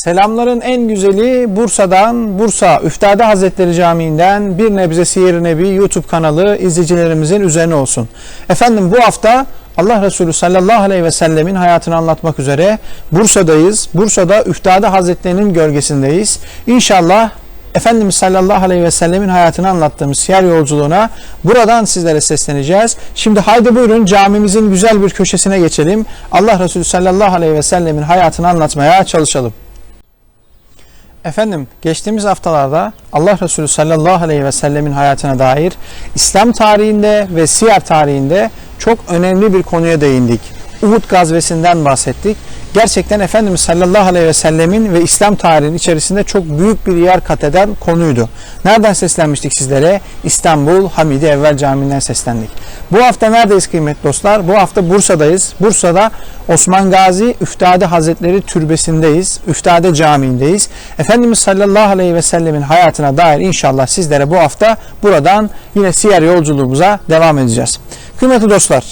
Selamların en güzeli Bursa'dan, Bursa Üftade Hazretleri Camii'nden bir nebze Siyer Nebi YouTube kanalı izleyicilerimizin üzerine olsun. Efendim bu hafta Allah Resulü sallallahu aleyhi ve sellemin hayatını anlatmak üzere Bursa'dayız. Bursa'da Üftade Hazretleri'nin gölgesindeyiz. İnşallah Efendimiz sallallahu aleyhi ve sellemin hayatını anlattığımız siyer yolculuğuna buradan sizlere sesleneceğiz. Şimdi haydi buyurun camimizin güzel bir köşesine geçelim. Allah Resulü sallallahu aleyhi ve sellemin hayatını anlatmaya çalışalım. Efendim geçtiğimiz haftalarda Allah Resulü sallallahu aleyhi ve sellemin hayatına dair İslam tarihinde ve siyer tarihinde çok önemli bir konuya değindik. Uhud gazvesinden bahsettik. Gerçekten Efendimiz sallallahu aleyhi ve sellemin ve İslam tarihinin içerisinde çok büyük bir yer kat eden konuydu. Nereden seslenmiştik sizlere? İstanbul Hamidi Evvel Camii'nden seslendik. Bu hafta neredeyiz kıymetli dostlar? Bu hafta Bursa'dayız. Bursa'da Osman Gazi Üftade Hazretleri Türbesi'ndeyiz. Üftade Camii'ndeyiz. Efendimiz sallallahu aleyhi ve sellemin hayatına dair inşallah sizlere bu hafta buradan yine siyer yolculuğumuza devam edeceğiz. Kıymetli dostlar,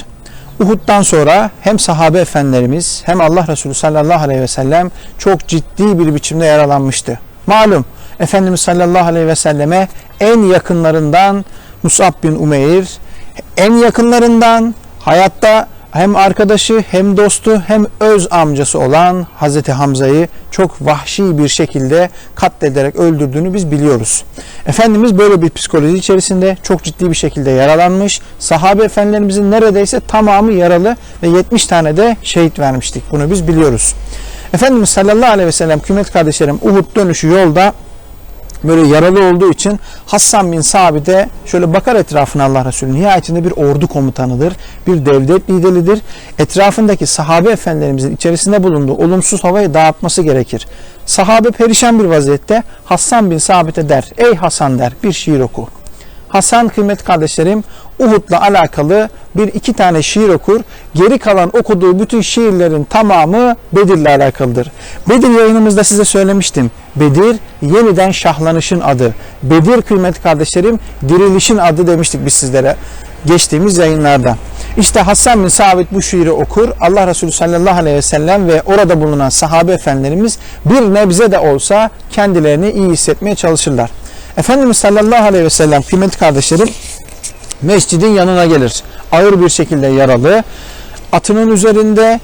Uhud'dan sonra hem sahabe efendilerimiz hem Allah Resulü sallallahu aleyhi ve sellem çok ciddi bir biçimde yaralanmıştı. Malum Efendimiz sallallahu aleyhi ve selleme en yakınlarından Musab bin Umeyr, en yakınlarından hayatta hem arkadaşı hem dostu hem öz amcası olan Hazreti Hamza'yı çok vahşi bir şekilde katlederek öldürdüğünü biz biliyoruz. Efendimiz böyle bir psikoloji içerisinde çok ciddi bir şekilde yaralanmış. Sahabe efendilerimizin neredeyse tamamı yaralı ve 70 tane de şehit vermiştik. Bunu biz biliyoruz. Efendimiz sallallahu aleyhi ve sellem kıymet kardeşlerim Uhud dönüşü yolda böyle yaralı olduğu için Hassan bin Sabit'e şöyle bakar etrafına Allah Resulü. Nihayetinde bir ordu komutanıdır, bir devlet lideridir. Etrafındaki sahabe efendilerimizin içerisinde bulunduğu olumsuz havayı dağıtması gerekir. Sahabe perişan bir vaziyette Hassan bin Sabit'e der, ey Hasan der bir şiir oku. Hasan kıymet kardeşlerim Uhud'la alakalı bir iki tane şiir okur. Geri kalan okuduğu bütün şiirlerin tamamı Bedir'le alakalıdır. Bedir yayınımızda size söylemiştim. Bedir yeniden şahlanışın adı. Bedir kıymet kardeşlerim dirilişin adı demiştik biz sizlere geçtiğimiz yayınlarda. İşte Hasan bin Sabit bu şiiri okur. Allah Resulü sallallahu aleyhi ve sellem ve orada bulunan sahabe efendilerimiz bir nebze de olsa kendilerini iyi hissetmeye çalışırlar. Efendimiz sallallahu aleyhi ve sellem kıymetli kardeşlerim mescidin yanına gelir. Ağır bir şekilde yaralı. Atının üzerinde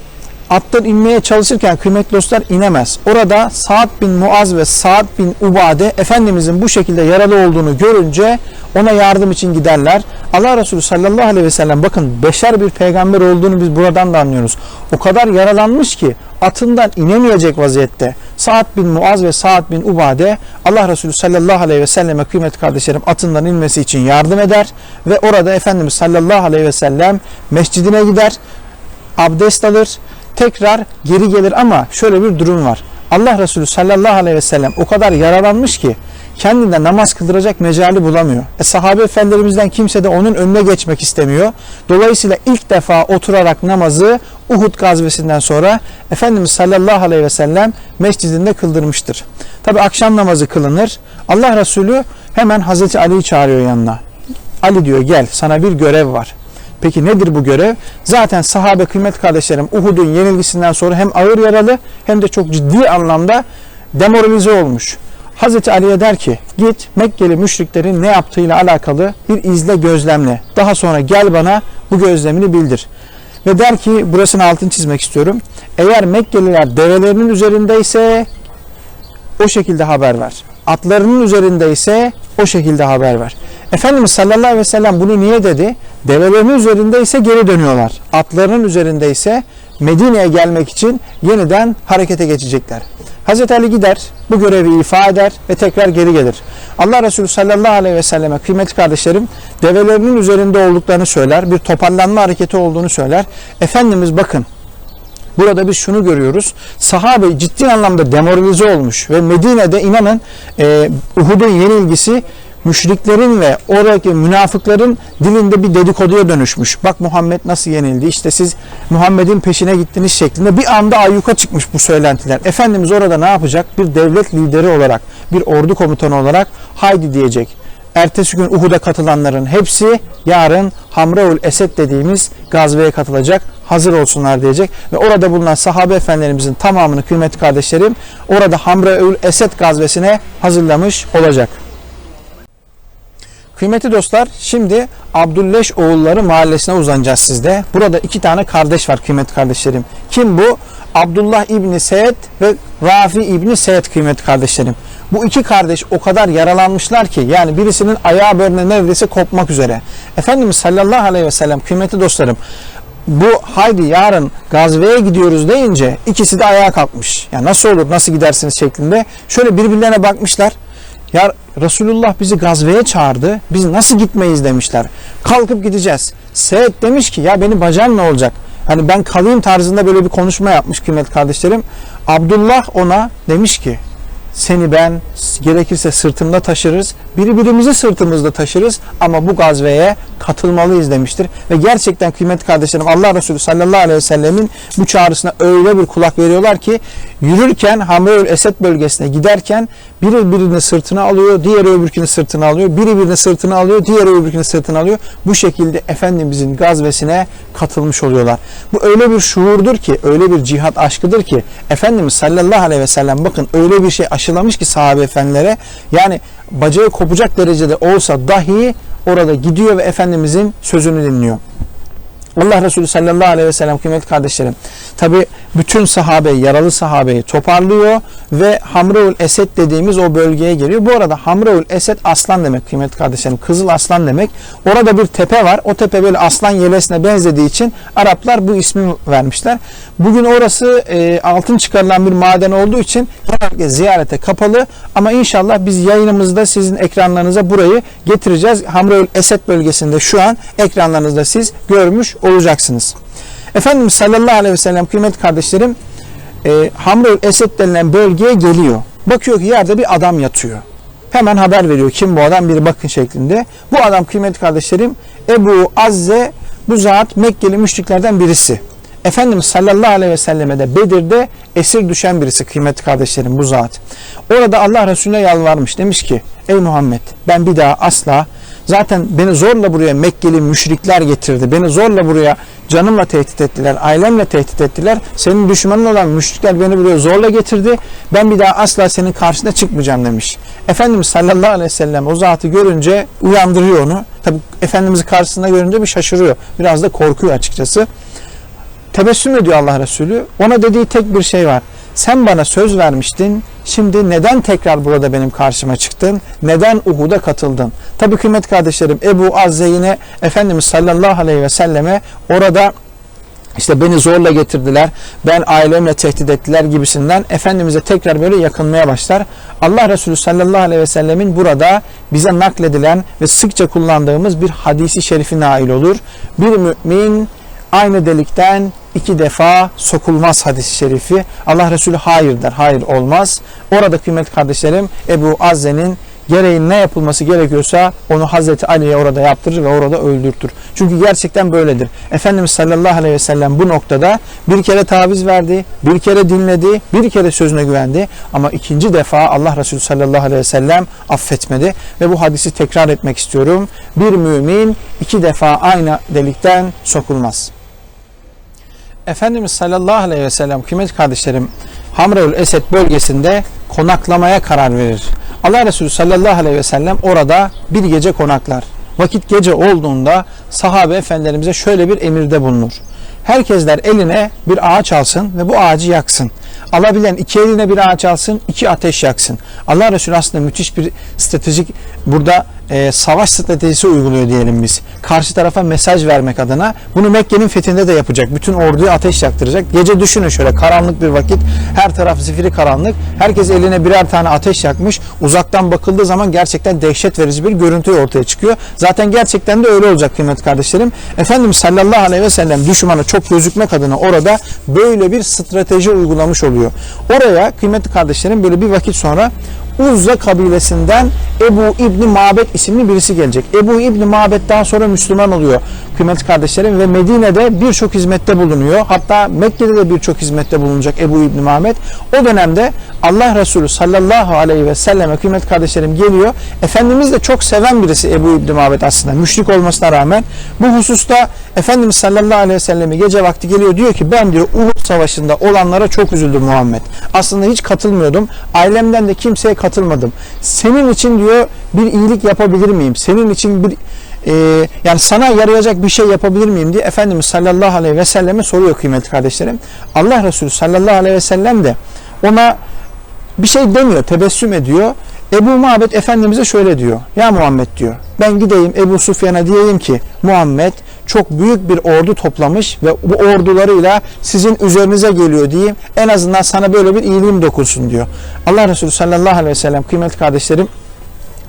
attan inmeye çalışırken kıymetli dostlar inemez. Orada Sa'd bin Muaz ve Sa'd bin Ubade Efendimizin bu şekilde yaralı olduğunu görünce ona yardım için giderler. Allah Resulü sallallahu aleyhi ve sellem bakın beşer bir peygamber olduğunu biz buradan da anlıyoruz. O kadar yaralanmış ki atından inemeyecek vaziyette. Sa'd bin Muaz ve Sa'd bin Ubade Allah Resulü sallallahu aleyhi ve selleme kıymetli kardeşlerim atından inmesi için yardım eder ve orada Efendimiz sallallahu aleyhi ve sellem mescidine gider, abdest alır, tekrar geri gelir ama şöyle bir durum var. Allah Resulü sallallahu aleyhi ve sellem o kadar yaralanmış ki kendinde namaz kıldıracak mecali bulamıyor. E, sahabe efendilerimizden kimse de onun önüne geçmek istemiyor. Dolayısıyla ilk defa oturarak namazı Uhud gazvesinden sonra Efendimiz sallallahu aleyhi ve sellem mescidinde kıldırmıştır. Tabi akşam namazı kılınır. Allah Resulü hemen Hazreti Ali'yi çağırıyor yanına. Ali diyor gel sana bir görev var. Peki nedir bu görev? Zaten sahabe kıymet kardeşlerim Uhud'un yenilgisinden sonra hem ağır yaralı hem de çok ciddi anlamda demoralize olmuş. Hazreti Ali'ye der ki git Mekkeli müşriklerin ne yaptığıyla alakalı bir izle gözlemle. Daha sonra gel bana bu gözlemini bildir. Ve der ki burasını altın çizmek istiyorum. Eğer Mekkeliler develerinin üzerindeyse o şekilde haber ver. Atlarının üzerindeyse o şekilde haber ver. Efendimiz sallallahu aleyhi ve sellem bunu niye dedi? Develerinin üzerindeyse geri dönüyorlar. Atlarının üzerindeyse Medine'ye gelmek için yeniden harekete geçecekler. Hazreti Ali gider, bu görevi ifa eder ve tekrar geri gelir. Allah Resulü sallallahu aleyhi ve selleme kıymetli kardeşlerim develerinin üzerinde olduklarını söyler, bir toparlanma hareketi olduğunu söyler. Efendimiz bakın Burada biz şunu görüyoruz. Sahabe ciddi anlamda demoralize olmuş ve Medine'de inanın e, Uhud'un yenilgisi müşriklerin ve oradaki münafıkların dilinde bir dedikoduya dönüşmüş. Bak Muhammed nasıl yenildi? İşte siz Muhammed'in peşine gittiniz şeklinde bir anda ayyuka çıkmış bu söylentiler. Efendimiz orada ne yapacak? Bir devlet lideri olarak, bir ordu komutanı olarak haydi diyecek. Ertesi gün Uhud'a katılanların hepsi yarın Hamraul Esed dediğimiz gazveye katılacak. hazır olsunlar diyecek. Ve orada bulunan sahabe efendilerimizin tamamını kıymetli kardeşlerim orada Hamraül Esed gazvesine hazırlamış olacak. Kıymetli dostlar şimdi Abdülleş oğulları mahallesine uzanacağız sizde. Burada iki tane kardeş var kıymetli kardeşlerim. Kim bu? Abdullah İbni Seyyed ve Rafi İbni Seyyed kıymetli kardeşlerim. Bu iki kardeş o kadar yaralanmışlar ki yani birisinin ayağı böyle neredeyse kopmak üzere. Efendimiz sallallahu aleyhi ve sellem kıymetli dostlarım bu haydi yarın gazveye gidiyoruz deyince ikisi de ayağa kalkmış. Yani nasıl olur nasıl gidersiniz şeklinde. Şöyle birbirlerine bakmışlar. Ya Resulullah bizi gazveye çağırdı. Biz nasıl gitmeyiz demişler. Kalkıp gideceğiz. Seyyed demiş ki ya benim bacağım ne olacak? Hani ben kalayım tarzında böyle bir konuşma yapmış kıymetli kardeşlerim. Abdullah ona demiş ki seni ben gerekirse sırtımda taşırız. Birbirimizi sırtımızda taşırız ama bu gazveye katılmalıyız demiştir. Ve gerçekten kıymetli kardeşlerim Allah Resulü sallallahu aleyhi ve sellemin bu çağrısına öyle bir kulak veriyorlar ki yürürken Hamreül Esed bölgesine giderken biri birini sırtına alıyor, diğeri öbürkünü sırtına alıyor, biri birini sırtına alıyor, diğeri öbürkünü sırtına alıyor. Bu şekilde Efendimizin gazvesine katılmış oluyorlar. Bu öyle bir şuurdur ki, öyle bir cihat aşkıdır ki Efendimiz sallallahu aleyhi ve sellem bakın öyle bir şey aşılamış ki sahabe efendilere yani bacağı kopacak derecede olsa dahi orada gidiyor ve Efendimizin sözünü dinliyor. Allah Resulü sallallahu aleyhi ve sellem kıymetli kardeşlerim tabi bütün sahabeyi yaralı sahabeyi toparlıyor ve Hamreul Esed dediğimiz o bölgeye geliyor. Bu arada Hamreul Esed aslan demek kıymetli kardeşlerim kızıl aslan demek. Orada bir tepe var o tepe böyle aslan yelesine benzediği için Araplar bu ismi vermişler. Bugün orası e, altın çıkarılan bir maden olduğu için genellikle ziyarete kapalı ama inşallah biz yayınımızda sizin ekranlarınıza burayı getireceğiz. Hamreul Esed bölgesinde şu an ekranlarınızda siz görmüş olacaksınız. Efendimiz sallallahu aleyhi ve sellem kıymetli kardeşlerim e, Hamrul Esed denilen bölgeye geliyor. Bakıyor ki yerde bir adam yatıyor. Hemen haber veriyor kim bu adam bir bakın şeklinde. Bu adam kıymetli kardeşlerim Ebu Azze bu zat Mekkeli müşriklerden birisi. Efendimiz sallallahu aleyhi ve selleme de Bedir'de esir düşen birisi kıymetli kardeşlerim bu zat. Orada Allah Resulüne yalvarmış demiş ki ey Muhammed ben bir daha asla Zaten beni zorla buraya Mekkeli müşrikler getirdi. Beni zorla buraya canımla tehdit ettiler, ailemle tehdit ettiler. Senin düşmanın olan müşrikler beni buraya zorla getirdi. Ben bir daha asla senin karşına çıkmayacağım demiş. Efendimiz sallallahu aleyhi ve sellem o zatı görünce uyandırıyor onu. Tabi Efendimiz'i karşısında görünce bir şaşırıyor. Biraz da korkuyor açıkçası. Tebessüm ediyor Allah Resulü. Ona dediği tek bir şey var. Sen bana söz vermiştin. Şimdi neden tekrar burada benim karşıma çıktın? Neden Uhud'a katıldın? Tabii kıymetli kardeşlerim Ebu Azze yine Efendimiz sallallahu aleyhi ve selleme orada işte beni zorla getirdiler, ben ailemle tehdit ettiler gibisinden Efendimiz'e tekrar böyle yakınmaya başlar. Allah Resulü sallallahu aleyhi ve sellemin burada bize nakledilen ve sıkça kullandığımız bir hadisi şerifi nail olur. Bir mümin aynı delikten iki defa sokulmaz hadis-i şerifi. Allah Resulü hayır der, hayır olmaz. Orada kıymetli kardeşlerim Ebu Azze'nin gereğin ne yapılması gerekiyorsa onu Hazreti Ali'ye orada yaptırır ve orada öldürtür. Çünkü gerçekten böyledir. Efendimiz sallallahu aleyhi ve sellem bu noktada bir kere taviz verdi, bir kere dinledi, bir kere sözüne güvendi ama ikinci defa Allah Resulü sallallahu aleyhi ve sellem affetmedi ve bu hadisi tekrar etmek istiyorum. Bir mümin iki defa aynı delikten sokulmaz. Efendimiz sallallahu aleyhi ve sellem kıymetli kardeşlerim Hamreül Esed bölgesinde konaklamaya karar verir. Allah Resulü sallallahu aleyhi ve sellem orada bir gece konaklar. Vakit gece olduğunda sahabe efendilerimize şöyle bir emirde bulunur. Herkesler eline bir ağaç alsın ve bu ağacı yaksın. Alabilen iki eline bir ağaç alsın, iki ateş yaksın. Allah Resulü aslında müthiş bir stratejik burada e, savaş stratejisi uyguluyor diyelim biz. Karşı tarafa mesaj vermek adına. Bunu Mekke'nin fethinde de yapacak. Bütün orduyu ateş yaktıracak. Gece düşünün şöyle karanlık bir vakit. Her taraf zifiri karanlık. Herkes eline birer tane ateş yakmış. Uzaktan bakıldığı zaman gerçekten dehşet verici bir görüntü ortaya çıkıyor. Zaten gerçekten de öyle olacak kıymetli kardeşlerim. Efendimiz sallallahu aleyhi ve sellem düşmana çok gözükmek adına orada böyle bir strateji uygulamış oluyor. Oraya kıymetli kardeşlerim böyle bir vakit sonra Uzza kabilesinden Ebu İbni Mabet isimli birisi gelecek. Ebu İbni Mabet'ten sonra Müslüman oluyor kıymetli kardeşlerim ve Medine'de birçok hizmette bulunuyor. Hatta Mekke'de de birçok hizmette bulunacak Ebu İbni Mabet. O dönemde Allah Resulü sallallahu aleyhi ve selleme kıymetli kardeşlerim geliyor. Efendimiz de çok seven birisi Ebu İbni Mabet aslında. Müşrik olmasına rağmen bu hususta Efendimiz sallallahu aleyhi ve sellemi gece vakti geliyor diyor ki ben diyor Uhud savaşında olanlara çok üzüldüm Muhammed. Aslında hiç katılmıyordum. Ailemden de kimseye katılmadım. Senin için diyor bir iyilik yapabilir miyim? Senin için bir e, yani sana yarayacak bir şey yapabilir miyim diye Efendimiz sallallahu aleyhi ve selleme soruyor kıymetli kardeşlerim. Allah Resulü sallallahu aleyhi ve sellem de ona bir şey demiyor, tebessüm ediyor. Ebu Muhabbet Efendimiz'e şöyle diyor. Ya Muhammed diyor. Ben gideyim Ebu Sufyan'a diyeyim ki Muhammed çok büyük bir ordu toplamış ve bu ordularıyla sizin üzerinize geliyor diyeyim. En azından sana böyle bir iyiliğim dokunsun diyor. Allah Resulü sallallahu aleyhi ve sellem kıymetli kardeşlerim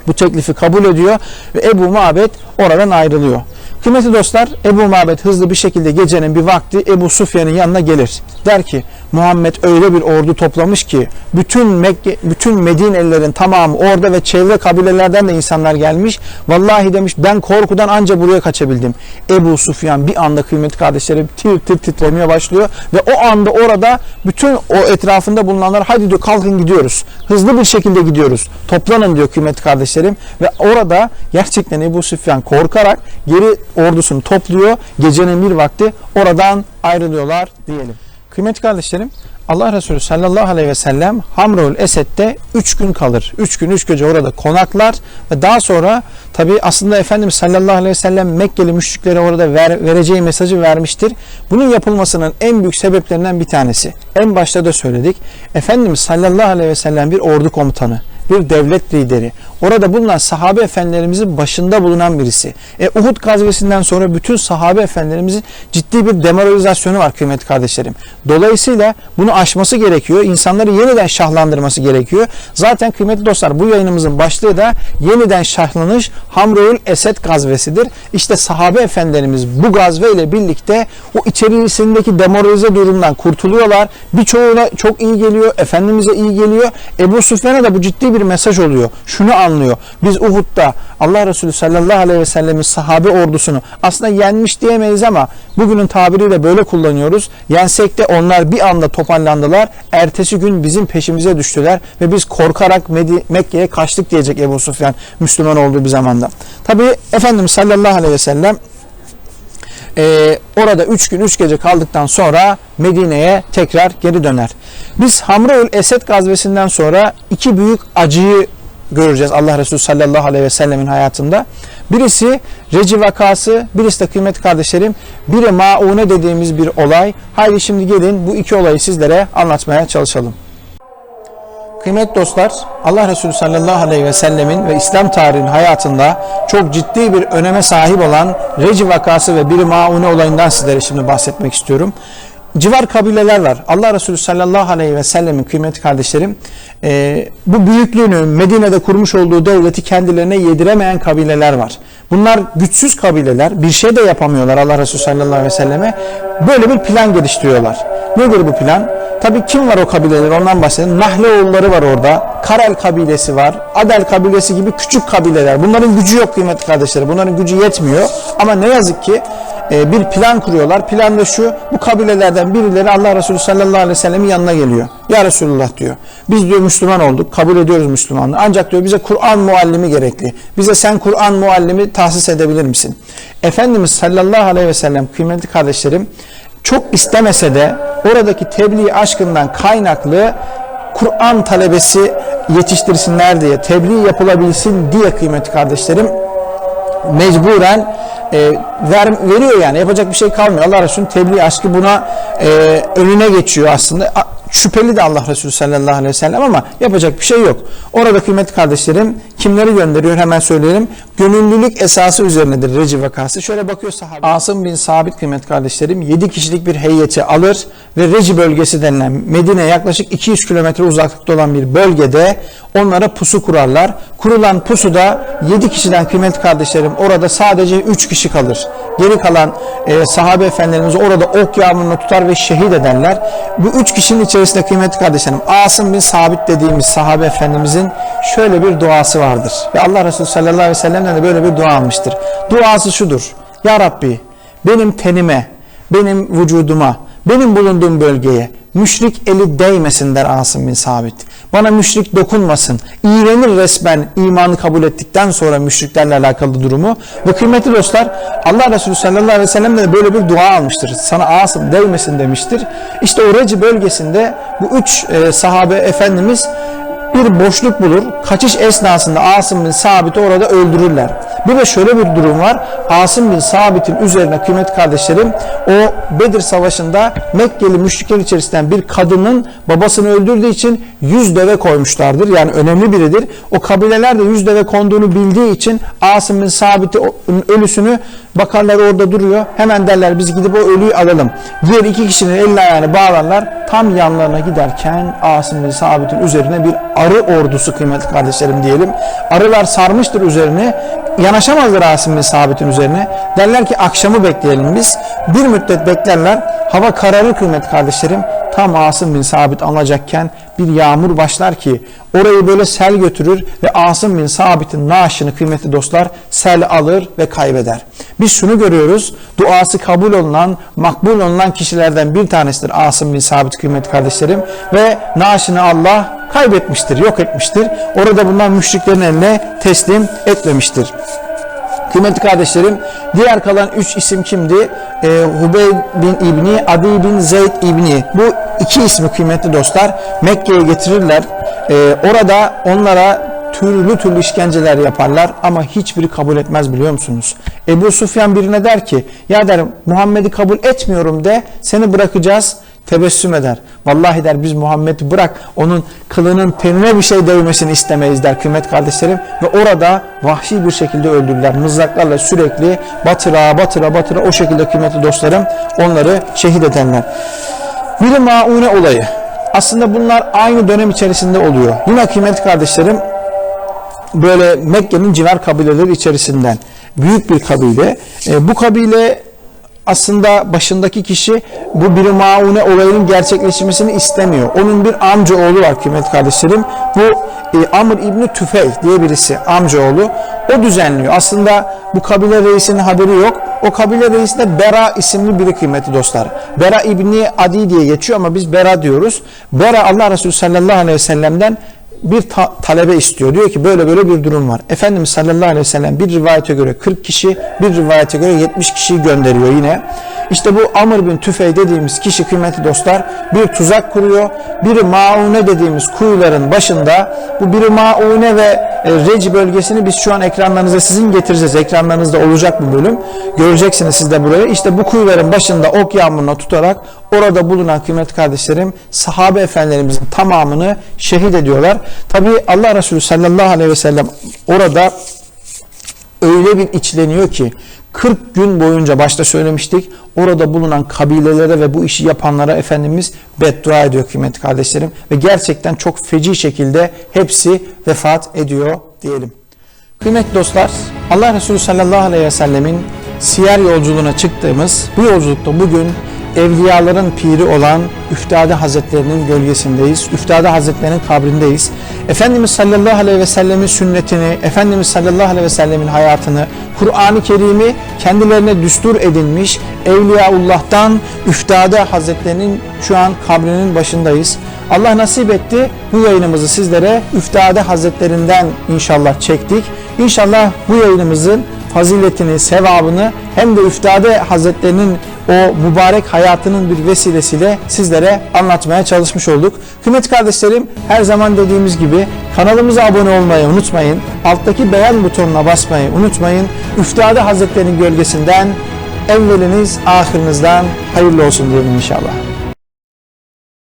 bu teklifi kabul ediyor ve Ebu Mabet oradan ayrılıyor. Kıymetli dostlar Ebu Mabet hızlı bir şekilde gecenin bir vakti Ebu Sufyan'ın yanına gelir. Der ki Muhammed öyle bir ordu toplamış ki bütün Mekke, bütün Medinelilerin tamamı orada ve çevre kabilelerden de insanlar gelmiş. Vallahi demiş ben korkudan anca buraya kaçabildim. Ebu Sufyan bir anda kıymetli kardeşlerim tir tir titremeye başlıyor ve o anda orada bütün o etrafında bulunanlar hadi diyor kalkın gidiyoruz. Hızlı bir şekilde gidiyoruz. Toplanın diyor kıymetli kardeşlerim ve orada gerçekten Ebu Sufyan korkarak geri ordusunu topluyor. Gecenin bir vakti oradan ayrılıyorlar diyelim. Kıymetli kardeşlerim Allah Resulü sallallahu aleyhi ve sellem Hamrul Esed'de 3 gün kalır. 3 gün 3 gece orada konaklar ve daha sonra tabi aslında Efendimiz sallallahu aleyhi ve sellem Mekkeli müşriklere orada ver, vereceği mesajı vermiştir. Bunun yapılmasının en büyük sebeplerinden bir tanesi. En başta da söyledik. Efendimiz sallallahu aleyhi ve sellem bir ordu komutanı bir devlet lideri. Orada bulunan sahabe efendilerimizin başında bulunan birisi. E, Uhud gazvesinden sonra bütün sahabe efendilerimizin ciddi bir demoralizasyonu var kıymetli kardeşlerim. Dolayısıyla bunu aşması gerekiyor. İnsanları yeniden şahlandırması gerekiyor. Zaten kıymetli dostlar bu yayınımızın başlığı da yeniden şahlanış Hamrul Esed gazvesidir. İşte sahabe efendilerimiz bu gazve ile birlikte o içerisindeki demoralize durumdan kurtuluyorlar. Birçoğuna çok iyi geliyor. Efendimiz'e iyi geliyor. Ebu Süfyan'a da bu ciddi bir mesaj oluyor. Şunu anlıyor. Biz Uhud'da Allah Resulü sallallahu aleyhi ve sellemin sahabe ordusunu aslında yenmiş diyemeyiz ama bugünün tabiriyle böyle kullanıyoruz. Yensek de onlar bir anda toparlandılar. Ertesi gün bizim peşimize düştüler ve biz korkarak Mekke'ye kaçtık diyecek Ebu Sufyan Müslüman olduğu bir zamanda. Tabi Efendimiz sallallahu aleyhi ve sellem e, orada 3 gün 3 gece kaldıktan sonra Medine'ye tekrar geri döner. Biz Hamraül Esed gazvesinden sonra iki büyük acıyı göreceğiz Allah Resulü sallallahu aleyhi ve sellemin hayatında. Birisi Reci vakası, birisi de kıymetli kardeşlerim, biri maune dediğimiz bir olay. Haydi şimdi gelin bu iki olayı sizlere anlatmaya çalışalım. Kıymetli dostlar, Allah Resulü sallallahu aleyhi ve sellemin ve İslam tarihinin hayatında çok ciddi bir öneme sahip olan Reci vakası ve bir maune olayından sizlere şimdi bahsetmek istiyorum. Civar kabileler var. Allah Resulü sallallahu aleyhi ve sellemin kıymetli kardeşlerim e, bu büyüklüğünü Medine'de kurmuş olduğu devleti kendilerine yediremeyen kabileler var. Bunlar güçsüz kabileler. Bir şey de yapamıyorlar Allah Resulü sallallahu aleyhi ve selleme. Böyle bir plan geliştiriyorlar. Nedir bu plan? Tabi kim var o kabileler ondan bahsedelim. Nahleoğulları var orada. Karel kabilesi var. Adel kabilesi gibi küçük kabileler. Bunların gücü yok kıymetli kardeşler. Bunların gücü yetmiyor. Ama ne yazık ki bir plan kuruyorlar. Plan da şu. Bu kabilelerden birileri Allah Resulü sallallahu aleyhi ve sellemin yanına geliyor. Ya Resulullah diyor. Biz diyor Müslüman olduk. Kabul ediyoruz Müslümanlığı. Ancak diyor bize Kur'an muallimi gerekli. Bize sen Kur'an muallimi tahsis edebilir misin? Efendimiz sallallahu aleyhi ve sellem kıymetli kardeşlerim çok istemese de oradaki tebliğ aşkından kaynaklı Kur'an talebesi yetiştirsinler diye, tebliğ yapılabilsin diye kıymetli kardeşlerim mecburen e, ver, veriyor yani yapacak bir şey kalmıyor. Allah Resulü'nün tebliğ aşkı buna e, önüne geçiyor aslında şüpheli de Allah Resulü sallallahu aleyhi ve sellem ama yapacak bir şey yok. Orada kıymetli kardeşlerim kimleri gönderiyor hemen söyleyelim. Gönüllülük esası üzerinedir Recep vakası. Şöyle bakıyor sahabe. Asım bin Sabit kıymetli kardeşlerim 7 kişilik bir heyeti alır ve Reci bölgesi denilen Medine yaklaşık 200 kilometre uzaklıkta olan bir bölgede onlara pusu kurarlar. Kurulan pusuda 7 kişiden kıymetli kardeşlerim orada sadece 3 kişi kalır. Geri kalan e, sahabe efendilerimizi orada ok yağmuruna tutar ve şehit ederler. Bu 3 kişinin içerisinde kıymetli kardeşlerim Asım bin Sabit dediğimiz sahabe efendimizin şöyle bir duası vardır. Ve Allah Resulü sallallahu aleyhi ve sellem'den de böyle bir dua almıştır. Duası şudur. Ya Rabbi benim tenime, benim vücuduma, benim bulunduğum bölgeye müşrik eli değmesin der Asım bin Sabit. Bana müşrik dokunmasın. İğrenir resmen imanı kabul ettikten sonra müşriklerle alakalı durumu. Ve kıymetli dostlar Allah Resulü sallallahu aleyhi ve sellem de böyle bir dua almıştır. Sana Asım değmesin demiştir. İşte o Reci bölgesinde bu üç e, sahabe efendimiz bir boşluk bulur. Kaçış esnasında Asım bin Sabit'i orada öldürürler. Bir de şöyle bir durum var. Asım bin Sabit'in üzerine kıymetli kardeşlerim o Bedir Savaşı'nda Mekkeli müşrikler içerisinden bir kadının babasını öldürdüğü için yüz deve koymuşlardır. Yani önemli biridir. O kabileler de yüz deve konduğunu bildiği için Asım bin Sabit'in ölüsünü bakarlar orada duruyor. Hemen derler biz gidip o ölüyü alalım. Diğer iki kişinin elini ayağını bağlarlar. Tam yanlarına giderken Asım bin Sabit'in üzerine bir arı ordusu kıymetli kardeşlerim diyelim. Arılar sarmıştır üzerine. Yanaşamazlar Asım bin Sabit'in üzerine. Derler ki akşamı bekleyelim biz. Bir müddet beklerler. Hava kararır kıymetli kardeşlerim. Tam Asım bin Sabit alacakken bir yağmur başlar ki orayı böyle sel götürür ve Asım bin Sabit'in naaşını kıymetli dostlar sel alır ve kaybeder. Biz şunu görüyoruz. Duası kabul olunan, makbul olunan kişilerden bir tanesidir Asım bin Sabit kıymetli kardeşlerim ve naaşını Allah kaybetmiştir, yok etmiştir. Orada bunlar müşriklerin eline teslim etmemiştir. Kıymetli kardeşlerim, diğer kalan üç isim kimdi? Ee, Hubey bin İbni, Adi bin Zeyd İbni. Bu iki ismi kıymetli dostlar Mekke'ye getirirler. Ee, orada onlara türlü türlü işkenceler yaparlar ama hiçbiri kabul etmez biliyor musunuz? Ebu Sufyan birine der ki, ya der Muhammed'i kabul etmiyorum de seni bırakacağız tebessüm eder. Vallahi der biz Muhammed'i bırak onun kılının tenine bir şey değmesini istemeyiz der kıymet kardeşlerim. Ve orada vahşi bir şekilde öldürdüler. Mızraklarla sürekli batıra batıra batıra o şekilde kıymetli dostlarım onları şehit edenler. Biri maune olayı. Aslında bunlar aynı dönem içerisinde oluyor. Yine kıymetli kardeşlerim böyle Mekke'nin civar kabileleri içerisinden büyük bir kabile. E, bu kabile aslında başındaki kişi bu bir maune olayının gerçekleşmesini istemiyor. Onun bir amca oğlu var kıymetli kardeşlerim. Bu e, Amr İbni Tüfey diye birisi amcaoğlu. O düzenliyor. Aslında bu kabile reisinin haberi yok. O kabile reisi de Bera isimli biri kıymetli dostlar. Bera İbni Adi diye geçiyor ama biz Bera diyoruz. Bera Allah Resulü sallallahu aleyhi ve sellem'den bir ta- talebe istiyor. Diyor ki böyle böyle bir durum var. Efendimiz sallallahu aleyhi ve sellem bir rivayete göre 40 kişi, bir rivayete göre 70 kişiyi gönderiyor yine. İşte bu Amr bin Tüfey dediğimiz kişi kıymetli dostlar bir tuzak kuruyor. Biri Maune dediğimiz kuyuların başında bu biri Maune ve e, Reci bölgesini biz şu an ekranlarınıza sizin getireceğiz. Ekranlarınızda olacak bu bölüm. Göreceksiniz siz de burayı. İşte bu kuyuların başında ok yağmuruna tutarak orada bulunan kıymetli kardeşlerim sahabe efendilerimizin tamamını şehit ediyorlar. Tabi Allah Resulü sallallahu aleyhi ve sellem orada öyle bir içleniyor ki 40 gün boyunca başta söylemiştik orada bulunan kabilelere ve bu işi yapanlara Efendimiz beddua ediyor kıymetli kardeşlerim ve gerçekten çok feci şekilde hepsi vefat ediyor diyelim. Kıymetli dostlar Allah Resulü sallallahu aleyhi ve sellemin siyer yolculuğuna çıktığımız bu yolculukta bugün evliyaların piri olan Üftade Hazretlerinin gölgesindeyiz. Üftade Hazretlerinin kabrindeyiz. Efendimiz sallallahu aleyhi ve sellemin sünnetini, Efendimiz sallallahu aleyhi ve sellemin hayatını, Kur'an-ı Kerim'i kendilerine düstur edinmiş Evliyaullah'tan Üftade Hazretlerinin şu an kabrinin başındayız. Allah nasip etti bu yayınımızı sizlere Üftade Hazretlerinden inşallah çektik. İnşallah bu yayınımızın faziletini, sevabını hem de Üftade Hazretlerinin o mübarek hayatının bir vesilesiyle sizlere anlatmaya çalışmış olduk. Kıymetli kardeşlerim her zaman dediğimiz gibi kanalımıza abone olmayı unutmayın. Alttaki beğen butonuna basmayı unutmayın. Üftade Hazretlerinin gölgesinden evveliniz ahirinizden hayırlı olsun diyelim inşallah.